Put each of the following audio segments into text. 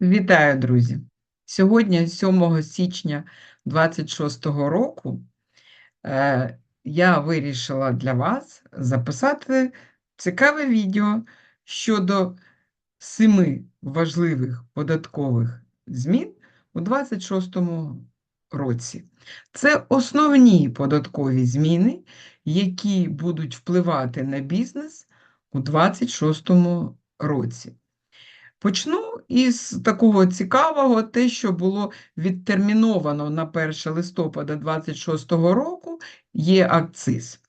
Вітаю, друзі! Сьогодні, 7 січня 26 року, е, я вирішила для вас записати цікаве відео щодо семи важливих податкових змін у 26 році. Це основні податкові зміни, які будуть впливати на бізнес у 26 році. Почну із такого цікавого, те, що було відтерміновано на 1 листопада 2026 року, є акциз.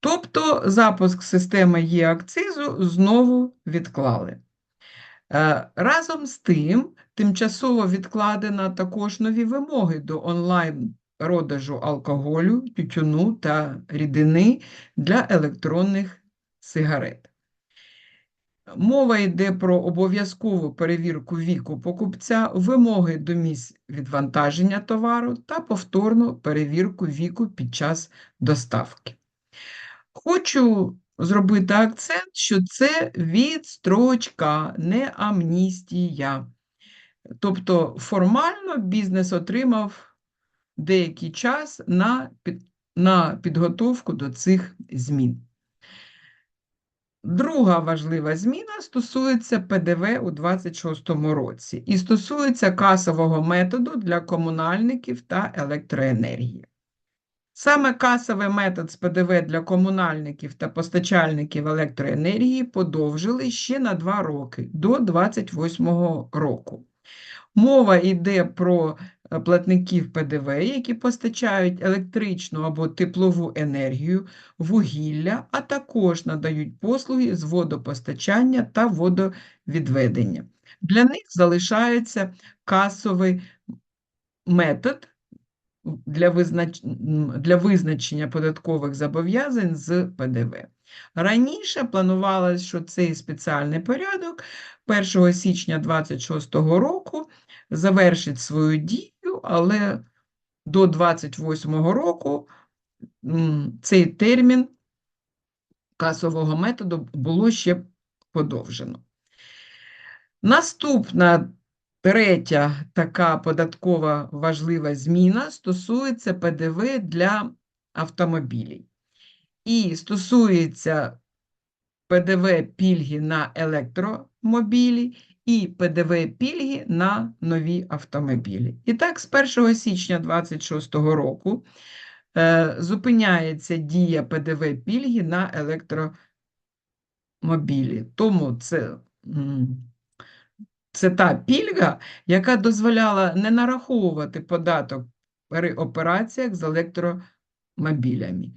Тобто запуск системи є акцизу знову відклали. Е, разом з тим, тимчасово відкладено також нові вимоги до онлайн-продажу алкоголю, тютюну та рідини для електронних сигарет. Мова йде про обов'язкову перевірку віку покупця, вимоги до місць відвантаження товару та повторну перевірку віку під час доставки. Хочу зробити акцент, що це відстрочка, не амністія. Тобто формально бізнес отримав деякий час на, під, на підготовку до цих змін. Друга важлива зміна стосується ПДВ у 2026 році і стосується касового методу для комунальників та електроенергії. Саме касовий метод з ПДВ для комунальників та постачальників електроенергії подовжили ще на 2 роки до 2028 року. Мова йде про платників ПДВ, які постачають електричну або теплову енергію, вугілля, а також надають послуги з водопостачання та водовідведення. Для них залишається касовий метод для, визнач... для визначення податкових зобов'язань з ПДВ. Раніше планувалось, що цей спеціальний порядок 1 січня 2026 року завершить свою дію, але до 28 року цей термін касового методу було ще подовжено. Наступна третя така податкова важлива зміна стосується ПДВ для автомобілів. І стосується ПДВ пільги на електромобілі і ПДВ пільги на нові автомобілі. І так, з 1 січня 2026 року е, зупиняється дія ПДВ пільги на електромобілі. Тому це, це та пільга, яка дозволяла не нараховувати податок при операціях з електромобілями.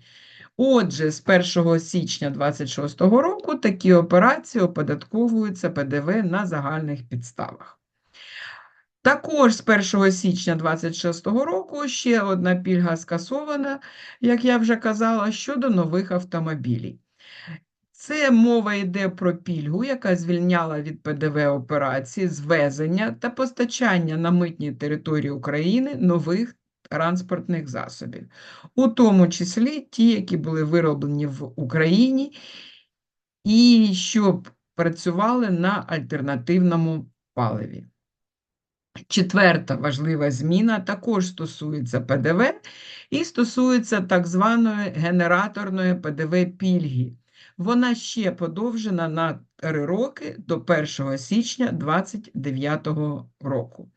Отже, з 1 січня 2026 року такі операції оподатковуються ПДВ на загальних підставах. Також з 1 січня 2026 року ще одна пільга скасована, як я вже казала, щодо нових автомобілів. Це мова йде про пільгу, яка звільняла від ПДВ операції звезення та постачання на митній території України нових транспортних засобів, у тому числі ті, які були вироблені в Україні, і щоб працювали на альтернативному паливі. Четверта важлива зміна також стосується ПДВ і стосується так званої генераторної ПДВ пільги. Вона ще подовжена на 3 роки до 1 січня 2029 року.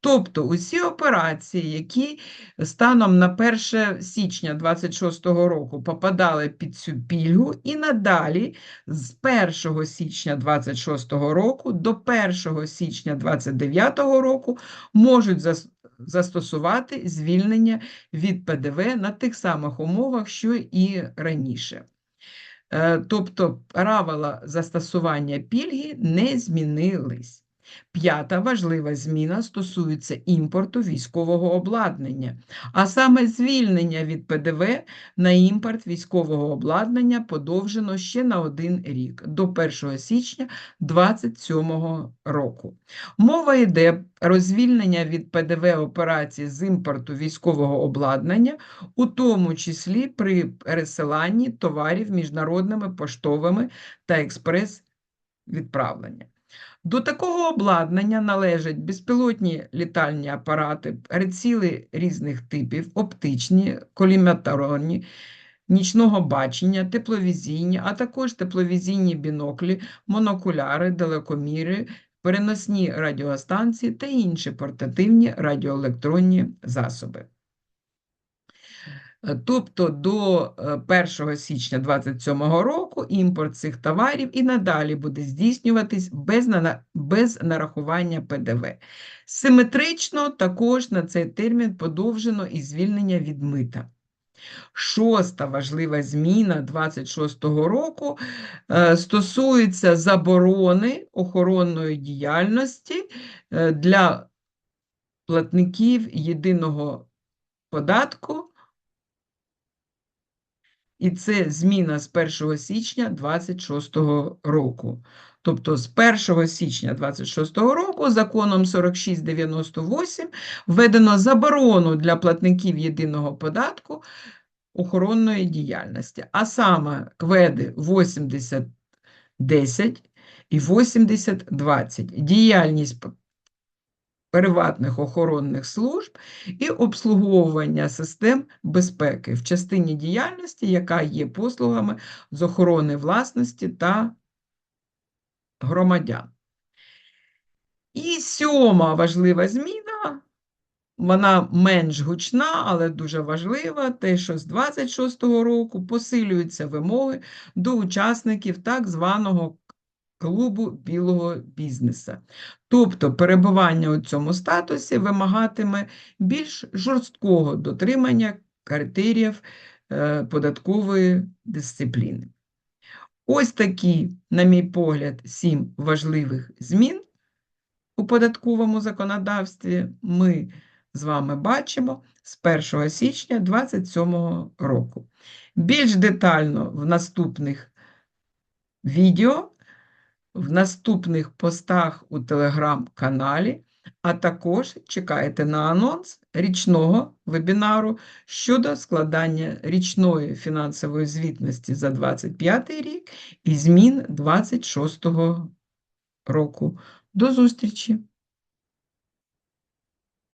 Тобто усі операції, які станом на 1 січня 2026 року попадали під цю пільгу, і надалі з 1 січня 2026 року до 1 січня 2029 року можуть застосувати звільнення від ПДВ на тих самих умовах, що і раніше. Е, тобто правила застосування пільги не змінились. П'ята важлива зміна стосується імпорту військового обладнання, а саме звільнення від ПДВ на імпорт військового обладнання подовжено ще на один рік до 1 січня 2027 року. Мова йде про звільнення від ПДВ операцій з імпорту військового обладнання, у тому числі при пересиланні товарів міжнародними поштовими та експрес-відправлення. До такого обладнання належать безпілотні літальні апарати, приціли різних типів, оптичні, коліматорні, нічного бачення, тепловізійні, а також тепловізійні біноклі, монокуляри, далекоміри, переносні радіостанції та інші портативні радіоелектронні засоби. Е, Тобто до е, 1 січня 2027 року імпорт цих товарів і надалі буде здійснюватись без, без нарахування ПДВ. Симетрично також на цей термін подовжено і звільнення від мита. Шоста важлива зміна 26-го року е, стосується заборони охоронної діяльності е, для платників єдиного податку і це зміна з 1 січня 26 року. Тобто з 1 січня 26 року законом 4698 введено заборону для платників єдиного податку охоронної діяльності, а саме кведи 8010 і 8020. Діяльність приватних охоронних служб і обслуговування систем безпеки в частині діяльності, яка є послугами з охорони власності та громадян. І сьома важлива зміна, вона менш гучна, але дуже важлива, те, що з 26-го року посилюються вимоги до учасників так званого клубу білого бізнеса. Тобто перебування у цьому статусі вимагатиме більш жорсткого дотримання критеріїв е, податкової дисципліни. Ось такі, на мій погляд, сім важливих змін у податковому законодавстві ми з вами бачимо з 1 січня 2027 року. Більш детально в наступних відео, в наступних постах у телеграм-каналі, а також чекайте на анонс річного вебінару щодо складання річної фінансової звітності за 2025 рік і змін 2026 року. До зустрічі!